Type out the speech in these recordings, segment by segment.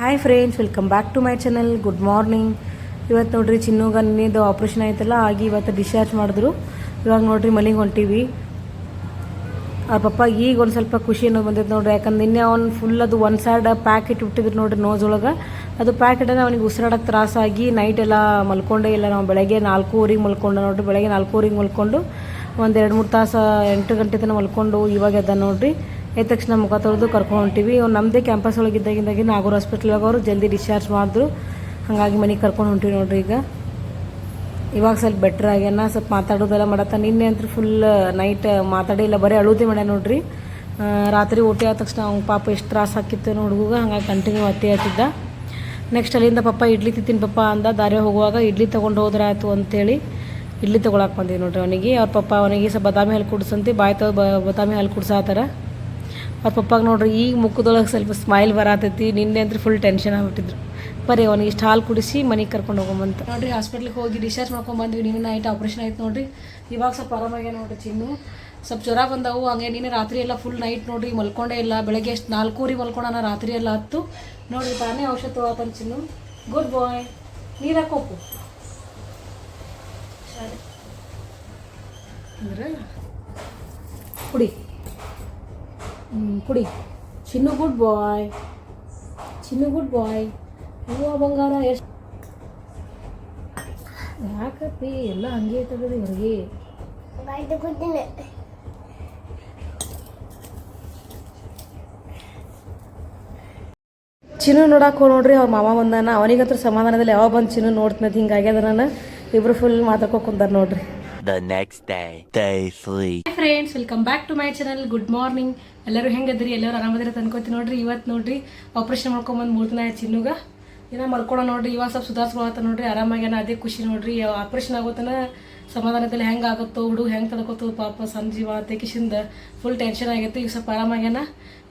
Hi friends welcome back to my channel good morning ಇವತ್ತು ನೋಡ್ರಿ ಚಿನ್ನೂಗ ನಿನ್ನೆದು operation ಆಯ್ತಲ್ಲ, ಆಗಿ ಇವತ್ತು ಡಿಸ್ಚಾರ್ಜ್ ಮಾಡಿದ್ರು. ಇವಾಗ ನೋಡ್ರಿ ಮನೆಗೆ ಹೊಂಟೀವಿ. ಆ ಪಪ್ಪ ಈಗ ಒಂದು ಸ್ವಲ್ಪ ಖುಷಿ ಅನ್ನೋದು ಬಂದೈತೆ ನೋಡ್ರಿ. ಯಾಕಂದ್ರೆ ನಿನ್ನೆ ಅವ್ನು ಫುಲ್ ಅದು ಒಂದು ಸೈಡ್ ಪ್ಯಾಕೆಟ್ ಬಿಟ್ಟಿದ್ರು ನೋಡ್ರಿ ನೋಸ್ ಒಳಗೆ. ಅದು ಪ್ಯಾಕೆಟ್ ಅವ್ನಿಗೆ ಉಸಿರಾಡಕ್ಕೆ ತ್ರಾಸಾಗಿ ನೈಟ್ ಎಲ್ಲ ಮಲ್ಕೊಂಡೇ ಇಲ್ಲ. ನಾವು ಬೆಳಗ್ಗೆ ನಾಲ್ಕೂವರೆಗೆ ಮಲ್ಕೊಂಡು, ನೋಡ್ರಿ ಬೆಳಗ್ಗೆ ನಾಲ್ಕೂವರೆಗೆ ಮಲ್ಕೊಂಡು ಒಂದು ಎರಡು ಮೂರು ತಾಸು ಎಂಟು ಗಂಟೆ ತನಕ ಮಲ್ಕೊಂಡು ಇವಾಗ ಅದ ನೋಡ್ರಿ. ಎದ್ದ ತಕ್ಷಣ ಮುಖ ತೊಳೆದು ಕರ್ಕೊಂಡು ಹೊಂಟಿವಿ. ಅವ್ರು ನಮ್ಮದೇ ಕ್ಯಾಂಪಸ್ ಒಳಗೆ ಇದ್ದಾಗಿಂದಾಗಿ ನಾಗೂರ್ ಹಾಸ್ಪಿಟ್ಲಾಗ ಅವರು ಜಲ್ದಿ ಡಿಸ್ಚಾರ್ಜ್ ಮಾಡಿದ್ರು. ಹಾಗಾಗಿ ಮನೆಗೆ ಕರ್ಕೊಂಡು ಹೊಂಟಿವಿ ನೋಡ್ರಿ ಈಗ. ಇವಾಗ ಸ್ವಲ್ಪ ಬೆಟ್ರ್ ಆಗ್ಯಾನ, ಸ್ವಲ್ಪ ಮಾತಾಡೋದೆಲ್ಲ ಮಾಡತ್ತ. ನಿನ್ನೆ ಅಂತ ಫುಲ್ ನೈಟ್ ಮಾತಾಡಿಲ್ಲ ಬರೀ ಅಳುದೇ ಮಾಡ್ಯ ನೋಡ್ರಿ. ರಾತ್ರಿ ಊಟ ಆದ ತಕ್ಷಣ ಅವ್ನ ಪಾಪ ಎಷ್ಟು ತ್ರಾಸ ಆಕಿತ್ತು ಹುಡುಗ ಹಂಗಾಗಿ ಕಂಟಿನ್ಯೂ ಅತ್ತಿ ಆಯ್ತಿದ್ದ ನೆಕ್ಸ್ಟ್ ಅಲ್ಲಿಂದ ಪಪ್ಪ, ಇಡ್ಲಿ ತಿಂತೀನಿ ಪಪ್ಪ ಅಂದ. ದಾರಿ ಹೋಗುವಾಗ, ಇಡ್ಲಿ ತೊಗೊಂಡು ಹೋದ್ರೆ ಆಯಿತು ಅಂತೇಳಿ ಇಡ್ಲಿ ತೊಗೊಳಕ್ಕೆ ಬಂದೀವಿ ನೋಡ್ರಿ ಅವನಿಗೆ. ಅವ್ರ ಪಪ್ಪ ಅವನಿಗೆ ಸ್ವಲ್ಪ ಬದಾಮಿ ಹಾಲು ಕುಡ್ಸಂತಿ, ಬಾಯ್ ಬದಾಮಿ ಹಾಲು ಕುಡ್ಸಾತಾರ. ಅವ್ರ ಪಪ್ಪಾಗ ನೋಡ್ರಿ, ಈಗ ಮುಖದೊಳಗೆ ಸ್ವಲ್ಪ ಸ್ಮೈಲ್ ಬರತೈತಿ, ನಿನ್ನೆ ಅಂದ್ರೆ ಫುಲ್ ಟೆನ್ಷನ್ ಆಗ್ಬಿಟ್ಟಿದ್ರು. ಬರೀ ಅವ್ನಿಗೆ ಇಷ್ಟು ಹಾಲು ಕುಡಿಸಿ ಮನೆಗೆ ಕರ್ಕೊಂಡು ಹೋಗೊಂಬಂತ ನೋಡ್ರಿ ಹಾಸ್ಪಿಟ್ಲಿಗೆ ಹೋಗಿ ಡಿಸ್ಚಾರ್ಜ್ ಮಾಡ್ಕೊಂಡು ಬಂದ್ವಿ ನಿನ್ನೆ ನೈಟ್ ಆಪ್ರೇಷನ್ ಆಯ್ತು ನೋಡ್ರಿ. ಇವಾಗ ಸ್ವಲ್ಪ ಆರಾಮಾಗೆ ನೋಡ್ರಿ ಚಿನ್ನು. ಸ್ವಲ್ಪ ಜ್ವರ ಬಂದವು, ಹಂಗೆ ನಿನ್ನೆ ರಾತ್ರಿ ಎಲ್ಲ ಫುಲ್ ನೈಟ್ ನೋಡ್ರಿ, ಮಲ್ಕೊಂಡೇ ಇಲ್ಲ. ಬೆಳಗ್ಗೆ ಎಷ್ಟು ನಾಲ್ಕೂರಿ ಮಲ್ಕೊಂಡಾನ ರಾತ್ರಿ ಎಲ್ಲ ಹತ್ತು. ನೋಡ್ರಿ, ತಾನೇ ಔಷಧ ತೊಗೊಳತನ ಚಿನ್ನು. ಗುಡ್ ಬಾಯ್ ನೀರು ಸರಿ. ಅಂದ್ರೆ ಕುಡಿ. ಕುಡಿ. Chinnu good bye. Chinnu good bye. ಹೂವ ಬಂಗಾರ ಎಷ್ಟು ಯಾಕಪ್ಪಿ ಎಲ್ಲ ಹಂಗೆ ಐತದ ಇವ್ರಿಗೆ ಚಿನ್ನು ನೋಡಕ್ಕೆ ನೋಡ್ರಿ ಅವ್ರ ಮಾಮ ಬಂದಾನ. ಅವನಿಗಂತೂ ಸಮಾಧಾನದಲ್ಲಿ ಯಾವಾಗ ಬಂದು ಚಿನ್ನು ನೋಡ್ತೀನಿ ಹಿಂಗಾಗ್ಯದ ನಾನು. ಇಬ್ರು ಫುಲ್ ಮಾತಾಡ್ಕೊ ಕುಂತಾರ ನೋಡ್ರಿ. The next day friends welcome back to my channel good morning ಎಲ್ಲರೂ ಹೆಂಗದ್ರಿ? ಎಲ್ಲರೂ ಆರಾಮದಿರ ಅನ್ಕೋತೀನಿ ನೋಡ್ರಿ ಇವತ್ತು ನೋಡ್ರಿ ಆಪ್ರೇಷನ್ ಮಾಡ್ಕೊಂಬಂದು ಮೂರು ದಿನ ಆಯ್ತು ಚಿನ್ನುಗ. ಏನೋ ಮಲ್ಕೊಳ ನೋಡ್ರಿ, ಇವಾಗ ಸ್ವಲ್ಪ ಸುಧಾರಿಸ್ಕೊಳತ್ತ ನೋಡ್ರಿ, ಆರಾಮಾಗ್ಯಾನ, ಅದೇ ಖುಷಿ ನೋಡ್ರಿ ಆಪ್ರೇಷನ್ ಆಗೋತನ ಸಮಾಧಾನದಲ್ಲಿ ಹೆಂಗೆ ಆಗುತ್ತೋ ಹುಡುಗ ಹೆಂಗೆ ತಡ್ಕೋತೋ ಪಾಪ ಸಂಜೀವ ತೆಕಿಸಿಂದ ಫುಲ್ ಟೆನ್ಷನ್ ಆಗಿತ್ತು. ಈಗ ಸ್ವಲ್ಪ ಆರಾಮಾಗ್ಯಾನ.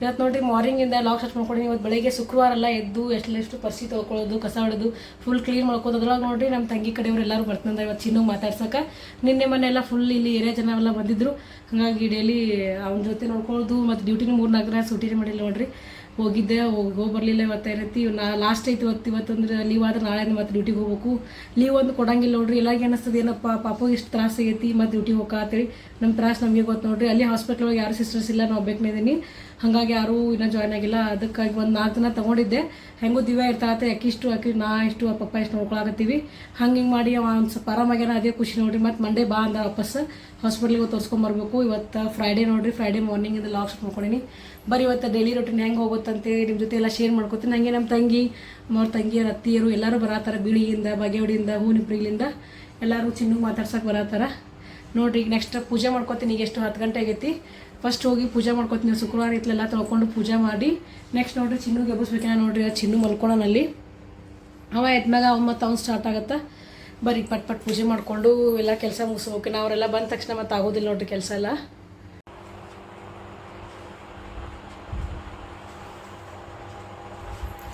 ಇವತ್ತು ನೋಡ್ರಿ ಮಾರ್ನಿಂಗಿಂದ ಲಾಕ್ ಸ್ಟಾರ್ಟ್ ಮಾಡ್ಕೊಂಡು ಇವತ್ತು ಬೆಳಗ್ಗೆ ಶುಕ್ರವಾರ ಎಲ್ಲ ಎದ್ದು ಎಷ್ಟು ಪರ್ಸಿ ತೊಗೊಳ್ಳೋದು ಕಸ ಹೊಡೆದು ಫುಲ್ ಕ್ಲೀನ್ ಮಾಡ್ಕೋದು. ನೋಡಿ ನಮ್ಮ ತಂಗಿ ಕಡೆಯವರು ಎಲ್ಲರೂ ಬರ್ತಂದ್ರೆ ಇವತ್ತು ಚಿನ್ನು ಮಾತಾಡ್ಸೋಕೆ. ನಿನ್ನೆ ಮೊನ್ನೆ ಎಲ್ಲ ಫುಲ್ ಇಲ್ಲಿ ಏರಿಯಾ ಜನ ಎಲ್ಲ ಬಂದಿದ್ರು. ಹಾಗಾಗಿ ಡೈಲಿ ಅವನ ಜೊತೆ ನೋಡ್ಕೊಳ್ಳೋದು. ಮತ್ತು ಡ್ಯೂಟಿನ ಮೂರು ನಾಲ್ಕು ಸೂಟಿನೇ ಮಾಡಿಲ್ಲ ನೋಡ್ರಿ. ಹೋಗಿದ್ದೆ, ಹೋಗೋ ಹೋಗಿ ಬರಲಿಲ್ಲ ಇವತ್ತು ಏನೈತಿ ನಾ ಲಾಸ್ಟ್ ಐತಿ ಇವತ್ತು, ಇವತ್ತಂದ್ರೆ ಲೀವ್ ಆದ್ರೆ ನಾಳೆ ಮತ್ತೆ ಡ್ಯೂಟಿಗೆ ಹೋಗ್ಬೇಕು. ಲೀವ್ ಒಂದು ಕೊಡಂಗಿಲ್ಲ ನೋಡ್ರಿ ಎಲ್ಲರಿಗೆ ಅನಿಸ್ತದೆ ಏನಪ್ಪ ಪಾಪಗೆ ಇಷ್ಟು ತ್ರಾಸ ಆಗೈತಿ, ಮತ್ತು ಡ್ಯೂಟಿ ಹೋಗತ್ತೇಳಿ ನಮ್ಮ ತ್ರಾಸ ನಮಗೆ ಗೊತ್ತು ನೋಡ್ರಿ. ಅಲ್ಲಿ ಹಾಸ್ಪಿಟ್ಲ್ ಒಳಗೆ ಯಾರು ಸಿಸ್ಟರ್ಸ್ ಇಲ್ಲ, ನಾವು ಇದೀನಿ. ಹಾಗಾಗಿ ಯಾರೂ ಇನ್ನೂ ಜಾಯ್ನ್ ಆಗಿಲ್ಲ. ಅದಕ್ಕಾಗಿ ಒಂದು ನಾಲ್ಕು ದಿನ ತೊಗೊಂಡಿದ್ದೆ. ಹೆಂಗೂ ದಿವ್ಯ ಅಕ್ಕಿ ಇಷ್ಟು ಅಕ್ಕಿ ನಾ ಇಷ್ಟು ಪಪ್ಪ ಇಷ್ಟು ನೋಡ್ಕೊಳಕತ್ತೀವಿ ಹಂಗೆ ಹಿಂಗೆ ಮಾಡಿ ಅವ ಒಂದು ಸ್ವಲ್ಪ ಆರಾಮಾಗ್ಯಾನ, ಅದೇ ಖುಷಿ ನೋಡ್ರಿ. ಮತ್ತು ಮಂಡೇ ಬಾ ಅಂದ ವಾಪಸ್. ಹಾಸ್ಪಿಟ್ಲಿಗೆ ತೋರಿಸ್ಕೊಂಬರ್ಬೇಕು ಇವತ್ತು ಫ್ರೈಡೇ ನೋಡ್ರಿ. ಫ್ರೈಡೇ ಮಾರ್ನಿಂಗಿಂದ ಲಾಕ್ಸ್ ಮಾಡ್ಕೊಂಡಿನಿ. ಬರೀ ಇವತ್ತು ಡೈಲಿ ರೊಟೀನ್ ಹೆಂಗೆ ಹೋಗುತ್ತಂತೆ ನಿಮ್ಮ ಜೊತೆ ಎಲ್ಲ ಶೇರ್ ಮಾಡ್ಕೊತೀನಿ. ಹಂಗೆ ನಮ್ಮ ತಂಗಿ ಅವ್ರ ತಂಗಿಯರ ಅತ್ತಿಯರು ಎಲ್ಲರೂ ಬರತ್ತಾರ ಬೀಳಿಯಿಂದ, ಬಾಗೇವಾಡಿಯಿಂದ ಹೂನಿಪ್ರಿಲಿಂದ ಎಲ್ಲರೂ ಚಿನ್ನು ಮಾತಾಡ್ಸಕ್ಕೆ ಬರತ್ತಾರ. ನೋಡ್ರಿ, ಈಗ ನೆಕ್ಸ್ಟ್ ಪೂಜೆ ಮಾಡ್ಕೊತೀನಿ. ಈಗ ಎಷ್ಟು ಹತ್ತು ಗಂಟೆ ಆಗೈತಿ. ಫಸ್ಟ್ ಹೋಗಿ ಪೂಜೆ ಮಾಡ್ಕೊತೀನಿ. ಶುಕ್ರವಾರ ಇತ್ತಲೆಲ್ಲ ತೊಳ್ಕೊಂಡು ಪೂಜೆ ಮಾಡಿ. ನೆಕ್ಸ್ಟ್ ನೋಡಿರಿ ಚಿನ್ನುಗೆ ಎಬ್ಬಿಸ್ಬೇಕೇನ ನೋಡ್ರಿ, ಆ ಚಿನ್ನು ಮಲ್ಕೊಳನಲ್ಲಿ. ಅವ ಎದ್ಮ್ಯಾಗ ಅವ ಮತ್ತು ಅವ್ನು ಸ್ಟಾರ್ಟ್ ಆಗುತ್ತೆ. ಬರೀ ಪಟ್ ಪಟ್ ಪೂಜೆ ಮಾಡಿಕೊಂಡು ಎಲ್ಲ ಕೆಲಸ ಮುಗಿಸ್ಬೇಕು ಅವರೆಲ್ಲ ಬಂದ ತಕ್ಷಣ ಮತ್ತೆ ಆಗೋದಿಲ್ಲ ನೋಡಿರಿ ಕೆಲಸ ಎಲ್ಲ.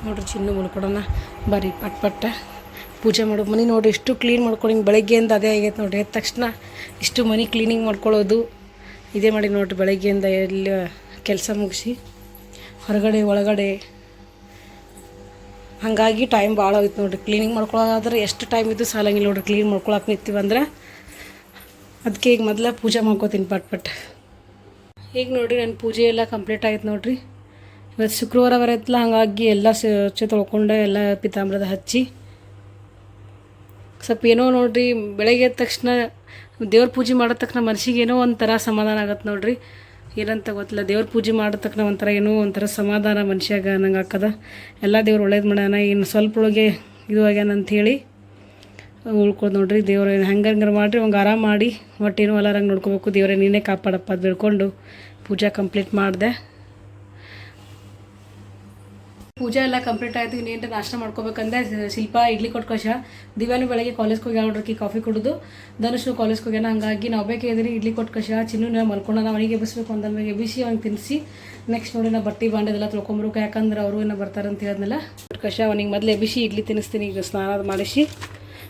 ನೋಡ್ರಿ ಚಿನ್ನು ಮಲ್ಕೊಡೋಣ ಬರೀ ಪಟ್ ಪಟ್ಟ ಪೂಜೆ ಮಾಡೋ ಮನೆ ನೋಡಿ ಇಷ್ಟು ಕ್ಲೀನ್ ಮಾಡ್ಕೊಂಡು ಬೆಳಗ್ಗೆಯಿಂದ ಅದೇ ಆಗೈತೆ ನೋಡಿರಿ. ಎದ್ದ ತಕ್ಷಣ ಇಷ್ಟು ಮನೆ ಕ್ಲೀನಿಂಗ್ ಮಾಡ್ಕೊಳ್ಳೋದು ಇದೇ ಮಾಡಿ ನೋಡಿರಿ ಬೆಳಗ್ಗೆಯಿಂದ ಎಲ್ಲ ಕೆಲಸ ಮುಗಿಸಿ, ಹೊರಗಡೆ, ಒಳಗಡೆ. ಹಾಗಾಗಿ ಟೈಮ್ ಭಾಳ ಹೋಯ್ತು ನೋಡಿರಿ. ಕ್ಲೀನಿಂಗ್ ಮಾಡ್ಕೊಳ್ಳೋದಾದ್ರೆ ಎಷ್ಟು ಟೈಮ್ ಇದ್ದು ಸಾಲಂಗಿಲ್ಲ ನೋಡಿರಿ. ಕ್ಲೀನ್ ಮಾಡ್ಕೊಳಕ್ಕೆ ನಿಂತೀವಂದ್ರೆ ಅದಕ್ಕೆ ಈಗ ಮೊದಲ ಪೂಜೆ ಮಾಡ್ಕೋತೀನಿ ಪಟ್ ಪಟ್. ಈಗ ನೋಡಿರಿ ನನ್ನ ಪೂಜೆ ಎಲ್ಲ ಕಂಪ್ಲೀಟ್ ಆಯ್ತು ನೋಡಿರಿ. ಇವತ್ತು ಶುಕ್ರವಾರ ಬರತ್ತಲ್ಲ ಹಾಗಾಗಿ ಎಲ್ಲ ಸ್ವಚ್ಛ ತೊಳ್ಕೊಂಡು ಎಲ್ಲ ಪಿತಾಂಬ್ರದ ಹಚ್ಚಿ. ಸ್ವಲ್ಪ ಏನೋ ನೋಡಿರಿ, ಬೆಳಗ್ಗೆ ಎದ್ದ ತಕ್ಷಣ ದೇವ್ರ ಪೂಜೆ ಮಾಡೋ ತಕ್ಷಣ ಮನಸ್ಸಿಗೆ ಏನೋ ಒಂಥರ ಸಮಾಧಾನ ಆಗತ್ತೆ ನೋಡ್ರಿ. ಏನಂತ ಗೊತ್ತಿಲ್ಲ, ದೇವ್ರ ಪೂಜೆ ಮಾಡೋ ತಕ್ಷಣ ಒಂಥರ ಏನೋ ಒಂಥರ ಸಮಾಧಾನ ಮನುಷ್ಯಾಗ ನಂಗೆ ಹಾಕದ ಎಲ್ಲ ದೇವ್ರು ಒಳ್ಳೇದು ಮಾಡ್ಯಾನ, ಇನ್ನು ಸ್ವಲ್ಪ ಒಳಗೆ ಇದು ಆಗ್ಯಾನ ಅಂಥೇಳಿ ಉಳ್ಕೊದು ನೋಡ್ರಿ. ದೇವ್ರ ಹೆಂಗೆ ಹಂಗಾರ ಮಾಡಿರಿ ಅವಂಗೆ ಆರಾಮ ಮಾಡಿ ಹೊಟ್ಟೆನೂ ಅಲಾರಂಗೆ ನೋಡ್ಕೋಬೇಕು. ದೇವ್ರೆ ನೀನೇ ಕಾಪಾಡಪ್ಪ ಅದು ಬೇಡ್ಕೊಂಡು ಪೂಜಾ ಕಂಪ್ಲೀಟ್ ಮಾಡಿದೆ. ಪೂಜೆ ಎಲ್ಲ ಕಂಪ್ಲೀಟ್ ಆಯಿತು, ಇನ್ನೇನು ನಾಷ್ಟ ಮಾಡ್ಕೋಬೇಕಂದ್ರೆ ಶಿಲ್ಪ ಇಡ್ಲಿ ಕೊಟ್ಟು ಕಷ ದಿವ್ಯಾನು ಬೆಳಗ್ಗೆ ಕಾಲೇಜ್ಗೆ ಹೋಗಿ ನೋಡ್ರಿ ಕಾಫಿ ಕುಡಿದು ಧನುಷ್ ಕಾಲೇಜ್ಗೆ ಹೋಗ್ಯಾನ, ಹಂಗಾಗಿ ನಾವು ಬೇಕೇ ಇದ್ರಿ, ಇಡ್ಲಿ ಕೊಟ್ಟು ಕಷ ಚಿನ್ನು ಮಲ್ಕೊಂಡ ಅವನಿಗೆ ಎಬ್ಬಿಸ್ಬೇಕು ಅಂದಮೇಲೆ ಎಬ್ಬಿಸಿ ಅವ್ನಿಗೆ ತಿನ್ನಿಸಿ ನೆಕ್ಸ್ಟ್ ನೋಡಿ ನಾ ಬಟ್ಟೆ ಬಾಂಡೆದೆಲ್ಲ ತೊಳ್ಕೊಂಬರ್ಬೇಕು, ಯಾಕಂದ್ರೆ ಅವರು ಏನೋ ಬರ್ತಾರೆ ಅಂತ ಹೇಳಿದ್ನಲ್ಲ. ಕಷ ಅವನಿಗೆ ಮೊದಲು ಎಬ್ಬಿಸಿ ಇಡ್ಲಿ ತಿನ್ನಿಸ್ತೀನಿ, ಈಗ ಸ್ನಾನ ಮಾಡಿಸಿ.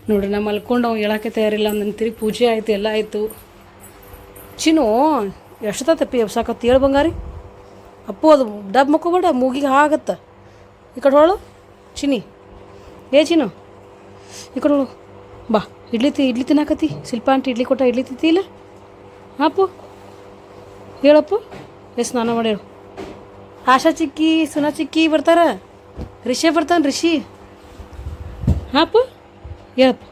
ನೋಡ್ರಿ ನಾ ಮಲ್ಕೊಂಡು ಅವ್ನು ಹೇಳೋಕ್ಕೆ ತಯಾರಿಲ್ಲ ಅಂದಂತೀರಿ ಪೂಜೆ ಆಯಿತು, ಎಲ್ಲ ಆಯಿತು. ಚಿನ್ನು ಎಷ್ಟೊತ್ತಪ್ಪಿ ಎಬ್ಸಾಕತ್ತು, ಹೇಳು ಬಂಗಾರಿ. ಅಪ್ಪು ಅದು ಡಬ್ ಮಕ್ಕೋಬೇಡ ಮೂಗಿಗೆ ಆಗತ್ತೆ ಕಡೆ ಹೊಳು. ಚಿನಿ ಏ ಚಿನ್ನು. ಈ ಕಡೆ ನೋಡು ಬಾ, ಇಡ್ಲಿ ತಿ ಇಡ್ಲಿ ತಿನ್ನಾಕತಿ ಶಿಲ್ಪ ಆಂಟಿ ಇಡ್ಲಿ ಕೊಟ್ಟ ಇಡ್ಲಿ ಇಲ್ಲ? ಹಾಪು ಹೇಳಪ್ಪು. ಎಷ್ಟು ಸ್ನಾನ ಮಾಡ್ಯಾರು ಆಶಾ ಚಿಕ್ಕಿ, ಸುನಾ ಚಿಕ್ಕಿ ಬರ್ತಾರ? ರಿಷಿ ಬರ್ತಾನೆ, ರಿಷಿ. ಹಾಪು ಹೇಳಪ್ಪ.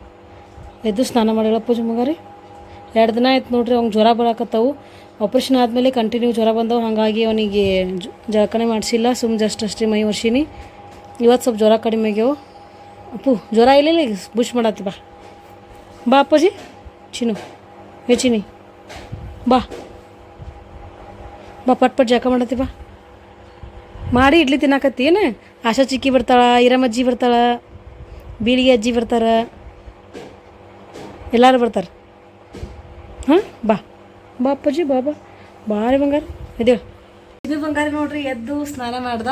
ಎದ್ದು ಸ್ನಾನ ಮಾಡಿ ಹೇಳಪ್ಪ ಜುಮಗಾರಿ ಎರಡು ದಿನ ಆಯ್ತು ನೋಡ್ರಿ ಅವ್ನಿಗೆ ಜ್ವರ ಬರಾಕತ್ತವು. ಆಪ್ರೇಷನ್ ಆದಮೇಲೆ ಕಂಟಿನ್ಯೂ ಜ್ವರ ಬಂದವು. ಹಾಗಾಗಿ ಅವನಿಗೆ ಜಳಕನೆ ಮಾಡಿಸಿಲ್ಲ. ಸುಮ್ಮನೆ ಜಸ್ಟ್ ಅಷ್ಟೇ ಮೈ ವರ್ಷಿನಿ ಇವತ್ತು ಸ್ವಲ್ಪ ಜ್ವರ ಕಡಿಮೆ ಆಗ್ಯಾವು. ಅಪ್ಪು, ಜ್ವರ ಇಲ್ಲ ಈಗ ಬುಷ್ ಮಾಡತ್ತಿ ಬಾ. ಬಾ ಅಪ್ಪಾಜಿ. ಚಿನ್ನು. ಏ ಚಿನಿ ಬಾ. ಬಾ, ಪಟ್ ಪಟ್ ಜಾಕ ಮಾಡತ್ತಿ ಬಾ. ಮಾಡಿ ಇಡ್ಲಿ ತಿನ್ನಾಕತ್ತಿ, ಏನು? ಆಶಾ ಚಿಕ್ಕಿ ಬರ್ತಾಳ ಅಜ್ಜಿ ಬರ್ತಾಳ, ಬೀಳಿಗೆ ಅಜ್ಜಿ ಬರ್ತಾರ, ಎಲ್ಲರೂ ಬರ್ತಾರೆ. ಹಾಂ, ಬಾ. ಬಾ ಅಪ್ಪಾಜಿ, ಬಾ ಬಾ. ಬಾರಿ ಬಂಗಾರ. ಇದೇಳು ಇದು ಬಂಗಾರ ನೋಡ್ರಿ, ಎದ್ದು ಸ್ನಾನ ಮಾಡ್ದ.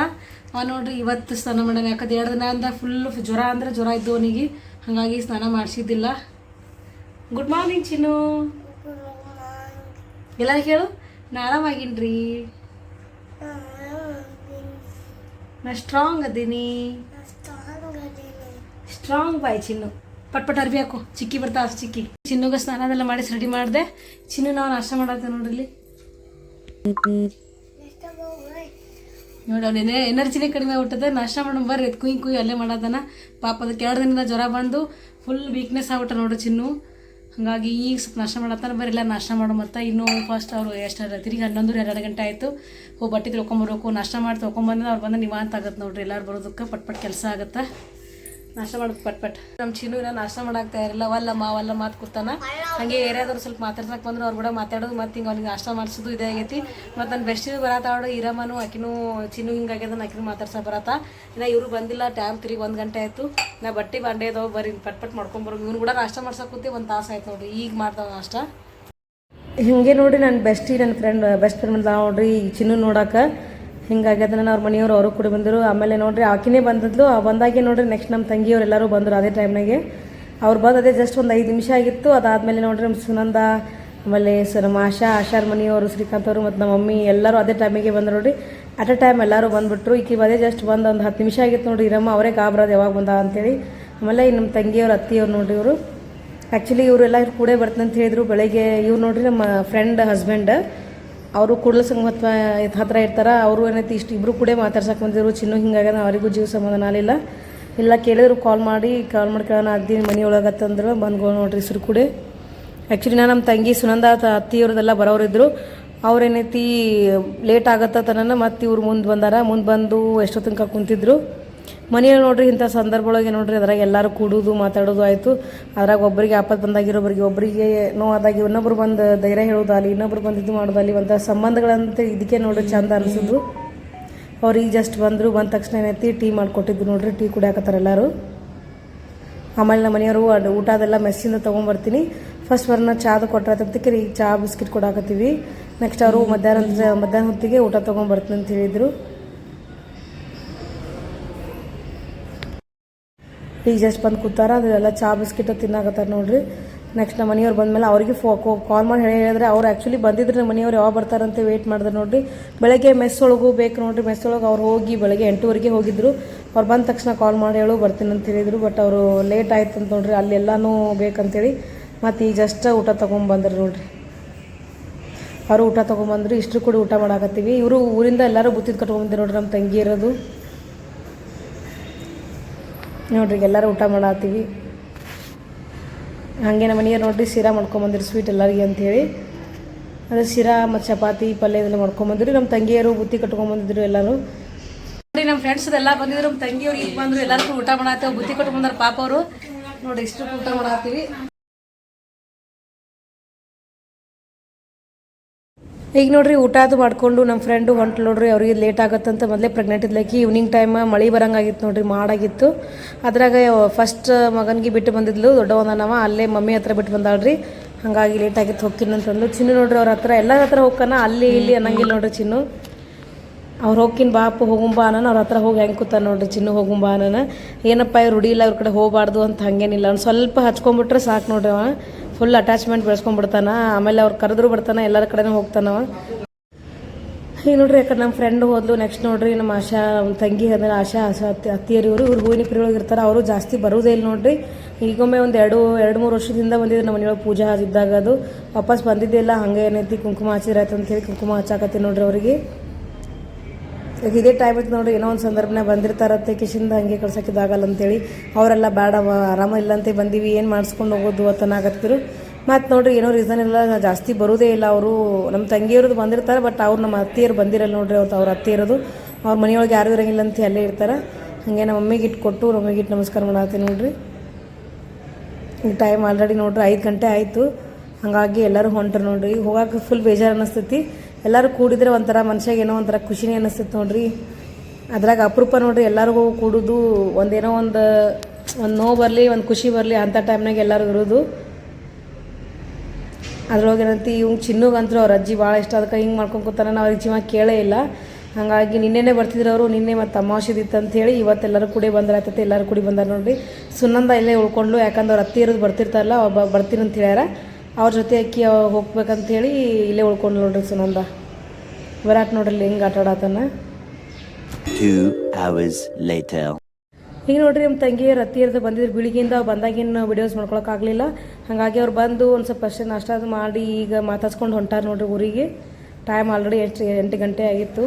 ಅವ ನೋಡ್ರಿ, ಇವತ್ತು ಸ್ನಾನ ಮಾಡೋಣ. ಯಾಕಂದ್ರೆ ಎರಡು ದಿನ ಅಂದ ಫುಲ್ ಜ್ವರ ಅಂದ್ರೆ ಜ್ವರ ಇದ್ದು ಅವನಿಗೆ. ಹಾಗಾಗಿ ಸ್ನಾನ ಮಾಡಿಸಿದ್ದಿಲ್ಲ. ಗುಡ್ ಮಾರ್ನಿಂಗ್ ಚಿನ್ನು. ಎಲ್ಲರೂ ಕೇಳು. ನಾ ಆರಾಮಾಗಿನ್ರಿ. ನಾ ಸ್ಟ್ರಾಂಗ್ ಅದೀನಿ. Strong boy Chinnu. ಪಟ್ ಪಟ್ ಅರ್ಬಿ ಹಾಕು. ಚಿಕ್ಕಿ ಬರ್ತಾ ಚಿಕ್ಕಿ. ಚಿನ್ನುಗ ಸ್ನಾನ ಅದೆಲ್ಲ ಮಾಡಿಸಿ ರೆಡಿ ಮಾಡಿದೆ. ಚಿನ್ನು ನಾವು ನಾಷ್ಟ ಮಾಡತ್ತೆ ನೋಡ್ರಿ ನೋಡಿ ಎನೆ ಎನರ್ಜಿನೇ ಕಡಿಮೆ ಆಗ್ಬಿಟ್ಟದ. ನಾಶ ಮಾಡೋಣ ಬರ್ರಿ ಎತ್ ಕುಯ್ ಕುಯ್ ಅಲ್ಲೇ ಮಾಡೋದನ್ನ ಪಾಪ ಅದಕ್ಕೆ ಎರಡು ದಿನದ ಜ್ವರ ಬಂದು ಫುಲ್ ವೀಕ್ನೆಸ್ ಆಗ್ಬಿಟ್ಟ ನೋಡ್ರಿ ಚಿನ್ನು. ಹಾಗಾಗಿ ಈಗ ಸ್ವಲ್ಪ ನಾಶ ಮಾಡತ್ತಾನೆ. ಬರ್ರಿ ಎಲ್ಲ ನಾಶ ಮಾಡೋ ಮತ್ತು ಇನ್ನೂ ಫಸ್ಟ್ ಅವರು ಎಷ್ಟು ತಿರುಗಿ ಹನ್ನೊಂದು ಎರಡು ಗಂಟೆ ಆಯಿತು. ಹೋಗಿ ಬಟ್ಟೆ ತಿಳ್ಕೊಂಬರೋಕು ನಾಷ್ಟ ಮಾಡಿ ತೊಗೊಂಬಂದ್ರೆ ಅವ್ರು ಬಂದು ನಿವಾಂತ ಆಗತ್ತೆ ನೋಡ್ರಿ. ಎಲ್ಲರೂ ಬರೋದಕ್ಕೆ ಪಟ್ ಪಟ್ ಕೆಲಸ ಆಗುತ್ತೆ. ನಾಷ್ಟ ಮಾಡೋದು ಪಟ್ ಪಟ್. ನಮ್ಮ ಚಿನ್ನು ನಾಷ್ಟ ಮಾಡಾಕ್ತಾ ಇರಲ್ಲ ವಲ್ಲಮ್ಮ ವಲ್ಲ ಮಾತು ಕೂತಾನ. ಹಂಗೆ ಏರಿಯಾದವ್ರು ಸ್ವಲ್ಪ ಮಾತಾಡ್ಸಕ್ ಬಂದ್ರು. ಅವ್ರು ಕೂಡ ಮಾತಾಡೋದು ಮತ್ತೆ ಹಿಂಗೆ ಅವ್ನಿಗೆ ನಾಷ್ಟ ಮಾಡಿಸೋದು ಇದೇ ಆಗೈತಿ. ಮತ್ತು ನನ್ನ ಬೆಸ್ಟ್ ಬರತ್ತ ಅವಳು ಇರಮ್ಮನು ಆಕಿನೂ ಚಿನ್ನು ಹಿಂಗಾಗ್ಯದ ಆಕಿನೂ ಮಾತಾಡ್ಸಕ್ ಬರತ್ತ ಇನ್ನ ಇವರು ಬಂದಿಲ್ಲ ಟೈಮ್ ತಿರುಗಿ ಒಂದು ಗಂಟೆ ಆಯಿತು. ನಾ ಬಟ್ಟೆ ಬಾಂಡೆ ಇದಾವೆ ಬರ್ರಿ ಪಟ್ ಪಟ್ ಮಾಡ್ಕೊಂಬರು ಇವ್ನು ಕೂಡ ನಾಷ್ಟ ಮಾಡ್ಸಕ್ ಕೂತಿ ಒಂದು ತಾಸು ಆಯ್ತು ನೋಡ್ರಿ. ಈಗ ಮಾಡ್ತಾವೆ ನಾಷ್ಟ. ಹಿಂಗೆ ನೋಡಿ ನನ್ನ ಬೆಸ್ಟಿ ನನ್ನ ಫ್ರೆಂಡ್ ಬೆಸ್ಟ್ ಫ್ರೆಂಡ್ ನೋಡ್ರಿ. ಈ ಚಿನ್ನು ನೋಡಕ್ಕೆ ಹಿಂಗಾಗ್ಯದ ಅದನ್ನ ಅವ್ರ ಮನೆಯವರು, ಅವರು ಕೂಡ ಬಂದರು. ಆಮೇಲೆ ನೋಡ್ರಿ, ಆಕಿನೇ ಬಂದಿದ್ಲು. ಬಂದಾಗೆ ನೋಡ್ರಿ ನೆಕ್ಸ್ಟ್ ನಮ್ಮ ತಂಗಿಯವ್ರು ಎಲ್ಲರೂ ಬಂದರು ಅದೇ ಟೈಮ್ನಾಗೆ ಅವ್ರು ಬಂದು ಅದೇ ಜಸ್ಟ್ ಒಂದು ಐದು ನಿಮಿಷ ಆಗಿತ್ತು. ಅದಾದಮೇಲೆ ನೋಡ್ರಿ ನಮ್ಮ ಸುನಂದ, ಆಮೇಲೆ ಸರ್ ನಮ್ಮ ಆಶಾ, ಆಶಾರ್ ಮನೆಯವರು, ಶ್ರೀಕಾಂತ್ ಅವರು ಮತ್ತು ನಮ್ಮ ಮಮ್ಮಿ ಎಲ್ಲರೂ ಅದೇ ಟೈಮಿಗೆ ಬಂದರು ನೋಡ್ರಿ. ಅಟ್ ಅ ಟೈಮ್ ಎಲ್ಲರೂ ಬಂದುಬಿಟ್ರು. ಈಕಿ ಅದೇ ಜಸ್ಟ್ ಬಂದು ಒಂದು ಹತ್ತು ನಿಮಿಷ ಆಗಿತ್ತು ನೋಡ್ರಿ. ಇರಮ್ಮ, ಅವರೇ ಗಾಬ್ರದು ಯಾವಾಗ ಬಂದ ಅಂತೇಳಿ. ಆಮೇಲೆ ನಮ್ಮ ತಂಗಿಯವ್ರು, ಅತ್ತಿಯವ್ರು ನೋಡ್ರಿ ಇವರು. ಆ್ಯಕ್ಚುಲಿ ಇವರೆಲ್ಲ ಇವ್ರು ಕೂಡ ಬರ್ತಂತ ಹೇಳಿದ್ರು. ಬೆಳಗ್ಗೆ ಇವ್ರು ನೋಡ್ರಿ ನಮ್ಮ ಫ್ರೆಂಡ್ ಹಸ್ಬೆಂಡ್ ಅವರು ಕೂಡಲ ಸಂಗಮತ್ವ ಹತ್ರ ಇರ್ತಾರೆ, ಅವರು ಏನೈತಿ, ಇಷ್ಟು ಇಬ್ಬರು ಕೂಡ ಮಾತಾಡ್ಸಕ್ಕೆ ಬಂದಿದ್ರು. ಚಿನ್ನು ಹಿಂಗಾಗ ಅವರಿಗೂ ಜೀವ ಸಮಾಧಾನ ಆಗಲಿಲ್ಲ. ಇಲ್ಲ, ಕೇಳಿದ್ರು ಕಾಲ್ ಮಾಡಿ ಕಾಲ್ ಮಾಡ್ಕೊಳ್ಳೋಣ ಅದ್ದಿ ಮನೆ ಒಳಗತ್ತಂದ್ರು. ಬಂದ್ಗಳು ನೋಡ್ರಿ ಇಸ್ರು ಕೂಡ. ಆ್ಯಕ್ಚುಲಿ ನಾನು ನಮ್ಮ ತಂಗಿ ಸುನಂದ ಅತ್ತಿಯವ್ರದೆಲ್ಲ ಬರೋರಿದ್ದರು ಅವ್ರೇನೈತಿ ಲೇಟ್ ಆಗತ್ತ ತನನ ಮತ್ತೆ ಇವ್ರು ಮುಂದೆ ಬಂದಾರ. ಮುಂದೆ ಬಂದು ಎಷ್ಟೊತ್ತನಕ ತನಕ ಕುಂತಿದ್ರು. ಮನೆಯಲ್ಲಿ ನೋಡ್ರಿ, ಇಂಥ ಸಂದರ್ಭ ಒಳಗೆ ನೋಡ್ರಿ, ಅದ್ರಾಗ ಎಲ್ಲರೂ ಕೂಡೋದು, ಮಾತಾಡೋದು ಆಯಿತು. ಅದ್ರಾಗ ಒಬ್ಬರಿಗೆ ಆಪತ್ತು ಬಂದಾಗಿರೋಬ್ರಿಗೆ ಒಬ್ಬರಿಗೆ ನೋವಾದಾಗಿ ಇನ್ನೊಬ್ರು ಬಂದು ಧೈರ್ಯ ಹೇಳೋದಾಗಲಿ ಇನ್ನೊಬ್ರು ಬಂದು ಇದು ಮಾಡೋದಾಗಲಿ ಒಂಥ ಸಂಬಂಧಗಳಂತ ಇದಕ್ಕೆ ನೋಡ್ರಿ ಚಂದ ಅನಿಸುದು. ಅವ್ರಿಗೆ ಜಸ್ಟ್ ಬಂದರು, ಬಂದ ತಕ್ಷಣ ಏನೈತಿ, ಟೀ ಮಾಡಿಕೊಟ್ಟಿದ್ದು ನೋಡ್ರಿ, ಟೀ ಕುಡಿಯಾಕತ್ತಾರ ಎಲ್ಲರೂ. ಆಮೇಲೆ ನಮ್ಮ ಮನೆಯವರು ಊಟ ಅದೆಲ್ಲ ಮೆಸ್ಸಿಂದ ತೊಗೊಂಬರ್ತೀನಿ. ಫಸ್ಟ್ ಬರ್ನ ಚಾದು ಕೊಟ್ಟರೆ ಈಗ ಚಹಾ ಬಿಸ್ಕಿಟ್ ಕೊಡಾಕತ್ತೀವಿ. ನೆಕ್ಸ್ಟ್ ಅವರು ಮಧ್ಯಾಹ್ನ ಮಧ್ಯಾಹ್ನ ಹೊತ್ತಿಗೆ ಊಟ ತೊಗೊಂಬರ್ತೀನಿ ಅಂತ ಹೇಳಿದರು. ಈಗ ಜಸ್ಟ್ ಬಂದು ಕೂತಾರ, ಅದೆಲ್ಲ ಚಾ ಬಿಸ್ಕಿಟ್ ತಿನ್ನಾಕತ್ತಾರ ನೋಡ್ರಿ. ನೆಕ್ಸ್ಟ್ ನಮ್ಮ ಮನೆಯವ್ರು ಬಂದಮೇಲೆ ಅವರಿಗೆ ಫೋ ಕಾಲ್ ಮಾಡಿ ಹೇಳಿ ಹೇಳಿದ್ರೆ ಅವ್ರು ಆ್ಯಕ್ಚುಲಿ ಬಂದಿದ್ರು ನಮ್ಮ ಮನೆಯವ್ರು ಯಾವಾಗ ಬರ್ತಾರಂತ ವೇಟ್ ಮಾಡಿದ್ರು ನೋಡ್ರಿ. ಬೆಳಗ್ಗೆ ಮೆಸ್ ಒಳಗೂ ಬೇಕು ನೋಡ್ರಿ ಮೆಸ್ ಅವ್ರು ಹೋಗಿ ಬೆಳಗ್ಗೆ ಎಂಟೂವರೆಗೆ ಹೋಗಿದ್ರು. ಅವ್ರು ಬಂದ ತಕ್ಷಣ ಕಾಲ್ ಮಾಡಿ ಹೇಳು ಬರ್ತೀನಿ ಅಂತ ಹೇಳಿದ್ರು ಬಟ್ ಅವರು ಲೇಟ್ ಆಯ್ತು ಅಂತ ನೋಡ್ರಿ. ಅಲ್ಲಿ ಎಲ್ಲನೂ ಬೇಕಂತೇಳಿ ಮತ್ತು ಈಗ ಜಸ್ಟ್ ಊಟ ತೊಗೊಂಬಂದ್ರು ನೋಡ್ರಿ. ಅವರು ಊಟ ತೊಗೊಂಬಂದ್ರು ಇಷ್ಟು ಕೂಡ ಊಟ ಮಾಡಾಕತ್ತೀವಿ. ಇವರು ಊರಿಂದ ಎಲ್ಲರೂ ಬುತ್ತಿದ್ದು ಕಟ್ಕೊಂಬಂದಿರು ನೋಡ್ರಿ ನಮ್ಮ ತಂಗಿ ಇರೋದು. ನೋಡ್ರಿ, ಎಲ್ಲರೂ ಊಟ ಮಾಡತ್ತೀವಿ. ಹಾಗೆ ನಮ್ಮ ಮನೆಯವ್ರು ನೋಡ್ರಿ, ಶಿರಾ ಮಾಡ್ಕೊಂಬಂದಿರಿ ಸ್ವೀಟ್ ಎಲ್ಲರಿಗೆ ಅಂಥೇಳಿ ಅದೇ ಶಿರಾ ಮತ್ತು ಚಪಾತಿ, ಪಲ್ಯ ಇದೆಲ್ಲ ಮಾಡ್ಕೊಂಬಂದಿರಿ ನಮ್ಮ ತಂಗಿಯರು ಬುತ್ತಿ ಕಟ್ಕೊಂಬಂದಿದ್ರು ಎಲ್ಲರೂ. ನೋಡಿ ನಮ್ಮ ಫ್ರೆಂಡ್ಸ್ ಎಲ್ಲ ಬಂದಿದ್ರು. ನಮ್ಮ ತಂಗಿಯವ್ರು ಈಗ ಬಂದರು, ಎಲ್ಲರಿಗೂ ಊಟ ಮಾಡತ್ತೇವೆ. ಬುತ್ತಿ ಕಟ್ಕೊಂಬಂದ್ರೆ ಪಾಪ ಅವರು. ನೋಡಿ ಇಷ್ಟು ಊಟ ಮಾಡತ್ತೀವಿ. ಈಗ ನೋಡ್ರಿ ಊಟ ಅದು ಮಾಡ್ಕೊಂಡು ನಮ್ಮ ಫ್ರೆಂಡು ಹೊಂಟು ನೋಡ್ರಿ ಅವ್ರಿಗೆ ಲೇಟ್ ಆಗತ್ತಂತ ಮೊದಲೇ ಪ್ರೆಗ್ನೆಂಟ್ ಇದ್ಲಕ್ಕಿ ಈವ್ನಿಂಗ್ ಟೈಮ್ ಮಳೆ ಬರಂಗಾಗಿತ್ತು ನೋಡ್ರಿ ಮಾಡಾಗಿತ್ತು. ಅದ್ರಾಗ ಫಸ್ಟ್ ಮಗನಿಗೆ ಬಿಟ್ಟು ಬಂದಿದ್ಲು ದೊಡ್ಡವನವ ಅಲ್ಲೇ ಮಮ್ಮಿ ಹತ್ರ ಬಿಟ್ಟು ಬಂದಾಳ್ರಿ. ಹಾಗಾಗಿ ಲೇಟ್ ಆಗಿತ್ತು ಹೋಗ್ತೀನಿ ಅಂತಂದು ಚಿನ್ನು ನೋಡ್ರಿ ಅವ್ರ ಹತ್ರ ಎಲ್ಲರ ಹತ್ರ ಹೋಗ್ಕನ ಅಲ್ಲಿ ಇಲ್ಲಿ ಅನ್ನಂಗಿಲ್ಲ ನೋಡ್ರಿ ಚಿನ್ನು. ಅವ್ರು ಹೋಗ್ಕಿನ್ ಬಾಪ ಹೋಗುಂಬ ಅನ್ನೋನು ಅವ್ರ ಹತ್ರ ಹೋಗಿ ಹೆಂಗೆ ಕೂತಾನೆ ನೋಡ್ರಿ ಚಿನ್ನು ಹೋಗುಂಬ ಅನ್ನೋನ. ಏನಪ್ಪ ಇವ್ರು ರೂಢಿ ಇಲ್ಲ ಅವ್ರ ಕಡೆ ಹೋಗಬಾರ್ದು ಅಂತ ಹಂಗೇನಿಲ್ಲ. ಅವ್ನು ಸ್ವಲ್ಪ ಹಚ್ಕೊಂಡ್ಬಿಟ್ರೆ ಸಾಕು ನೋಡ್ರಿ ಅವ. ಫುಲ್ ಅಟ್ಯಾಚ್ಮೆಂಟ್ ಬೆಳೆಸ್ಕೊಂಡ್ಬಿಡ್ತಾನ ಆಮೇಲೆ ಅವ್ರು ಕರೆದ್ರು ಬರ್ತಾನ ಎಲ್ಲರ ಕಡೆನೂ ಹೋಗ್ತಾನವ ಈಗ ನೋಡ್ರಿ ಯಾಕಂದ್ರೆ ನಮ್ಮ ಫ್ರೆಂಡ್ ಹೋದ್ಲು ನೆಕ್ಸ್ಟ್ ನೋಡ್ರಿ, ನಮ್ಮ ಆಶಾ ನಮ್ಮ ತಂಗಿ ಅಂದ್ರೆ ಆಶಾ ಆಶಾ ಅತ್ತಿ ಅತ್ತಿಯರು ಇವರು, ಇವ್ರು ಹೂವಿನ ಪಿರಿಯೊಳಗೆ ಇರ್ತಾರೆ, ಅವರು ಜಾಸ್ತಿ ಬರೋದೇ ಇಲ್ಲ ನೋಡ್ರಿ. ಈಗೊಮ್ಮೆ ಒಂದು ಎರಡು ಎರಡು ಮೂರು ವರ್ಷದಿಂದ ಬಂದಿದ್ರು ನಮ್ಮ ಮನೆಯೊಳಗೆ ಪೂಜಾ ಇದ್ದಾಗ ಅದು. ವಾಪಸ್ ಬಂದಿದ್ದಿಲ್ಲ ಹಂಗೆ ಏನೈತಿ, ಕುಂಕುಮ ಅಂತ ಹೇಳಿ ಕುಂಕುಮ ಹಚ್ಚಾಕತ್ತಿ ನೋಡ್ರಿ ಅವರಿಗೆ. ಈಗ ಇದೇ ಟೈಮ್ ಇತ್ತು ನೋಡ್ರಿ ಏನೋ ಒಂದು ಸಂದರ್ಭನ ಬಂದಿರ್ತಾರತ್ತೆ ಕಿಶಿಂದ ಹಂಗೆ ಕಳ್ಸೋಕ್ಕಿದಾಗಲ್ಲ ಅಂತೇಳಿ. ಅವರೆಲ್ಲ ಬೇಡ ಆರಾಮಿಲ್ಲ ಅಂತ ಬಂದೀವಿ, ಏನು ಮಾಡಿಸ್ಕೊಂಡು ಹೋಗೋದು ಅಂತನಾಗತ್ತಿರು ಮತ್ತು ನೋಡ್ರಿ ಏನೋ ರೀಸನ್ ಇಲ್ಲ, ಜಾಸ್ತಿ ಬರೋದೇ ಇಲ್ಲ ಅವರು. ನಮ್ಮ ತಂಗಿಯವ್ರದ್ದು ಬಂದಿರ್ತಾರೆ ಬಟ್ ಅವ್ರು ನಮ್ಮ ಅತ್ತೆಯರು ಬಂದಿರಲ್ಲ ನೋಡ್ರಿ ಅವತ್ತು ಅವ್ರ ಅತ್ತೆ ಇರೋದು ಅವ್ರ ಮನೆಯೊಳಗೆ ಯಾರು ಇರೋಂಗಿಲ್ಲ ಅಂತ ಅಲ್ಲೇ ಇರ್ತಾರೆ. ಹಾಗೆ ನಮ್ಮ ಮಮ್ಮಿಗೆ ಇಟ್ಟು ಕೊಟ್ಟು ಮಮ್ಮಿಗೆ ಇಟ್ಟು ನಮಸ್ಕಾರ ಮಾಡತ್ತೀನಿ ನೋಡ್ರಿ. ಈಗ ಟೈಮ್ ಆಲ್ರೆಡಿ ನೋಡ್ರಿ ಐದು ಗಂಟೆ ಆಯಿತು. ಹಾಗಾಗಿ ಎಲ್ಲರೂ ಹೊಂಟ್ರು ನೋಡ್ರಿ. ಹೋಗಕ್ಕೆ ಫುಲ್ ಬೇಜಾರು ಅನ್ನಿಸ್ತೈತಿ ಎಲ್ಲರೂ ಕೂಡಿದ್ರೆ ಒಂಥರ ಮನುಷ್ಯಾಗ ಏನೋ ಒಂಥರ ಖುಷಿನೇ ಅನ್ನಿಸ್ತೈತೆ ನೋಡ್ರಿ. ಅದ್ರಾಗ ಅಪರೂಪ ನೋಡ್ರಿ, ಎಲ್ಲರಿಗೂ ಕೂಡುದು ಒಂದೇನೋ ಒಂದು ಒಂದು ನೋವು ಬರಲಿ, ಒಂದು ಖುಷಿ ಬರಲಿ ಅಂಥ ಟೈಮ್ನಾಗ ಎಲ್ಲರೂ ಇರೋದು. ಅದ್ರೊಳಗೆ ಏನಂತಿ ಇವ್ ಚಿನ್ನುಗಂತೂ ಅವ್ರ ಅಜ್ಜಿ ಭಾಳ ಇಷ್ಟ ಅದಕ್ಕೆ ಹಿಂಗೆ ಮಾಡ್ಕೊಂಡು ಕೂತಾರ ನಾವು ಅವ್ರಿಗೆ ಜೀವ ಕೇಳೇ ಇಲ್ಲ. ಹಾಗಾಗಿ ನಿನ್ನೆನೇ ಬರ್ತಿದ್ರು ಅವರು ನಿನ್ನೆ ಮತ್ತು ಅಮಾವಾಸ್ಯದಿತ್ತು ಅಂತೇಳಿ ಇವತ್ತೆಲ್ಲರೂ ಕೂಡಿ ಬಂದ್ರಾಯ್ತೈತೆ ಎಲ್ಲರೂ ಕೂಡಿ ಬಂದಾರ ನೋಡ್ರಿ. ಸುನಂದ ಇಲ್ಲೇ ಉಳ್ಕೊಂಡ್ಲು ಯಾಕಂದ್ರೆ ಅವ್ರ ಅತ್ತೆ ಇರೋದು ಬರ್ತಿರ್ತಾರಲ್ಲ ಅವ್ರು ಬ- ಬರ್ತೀನಿ ಅಂತ ಹೇಳ್ಯಾರ. ಅವ್ರ ಜೊತೆ ಅಕ್ಕಿ ಹೋಗ್ಬೇಕಂತೇಳಿ ಇಲ್ಲೇ ಉಳ್ಕೊಂಡು ನೋಡ್ರಿ ಸುನಂದ. ವಿರಾಟ್ ನೋಡ್ರಿ ಹಿಂಗೆ ಆಟ ಆಡತಾನ. ಈಗ ನೋಡ್ರಿ ನಮ್ಮ ರತ್ತಿ ಎರದ್ ಬಂದಿದ್ರು ಬೆಳಿಗ್ಗೆಯಿಂದ ಬಂದಾಗಿನ ವಿಡಿಯೋಸ್ ಮಾಡ್ಕೊಳಕ್ಕಾಗಲಿಲ್ಲ ಹಾಗಾಗಿ ಅವ್ರು ಬಂದು ಒಂದು ಸ್ವಲ್ಪ ಅಷ್ಟೇ ನಾಷ್ಟ ಮಾಡಿ ಈಗ ಮಾತಾಡ್ಸ್ಕೊಂಡು ಹೊಂಟಾರ ನೋಡ್ರಿ ಊರಿಗೆ. ಟೈಮ್ ಆಲ್ರೆಡಿ ಎಷ್ಟು ಎಂಟು ಗಂಟೆ ಆಗಿತ್ತು.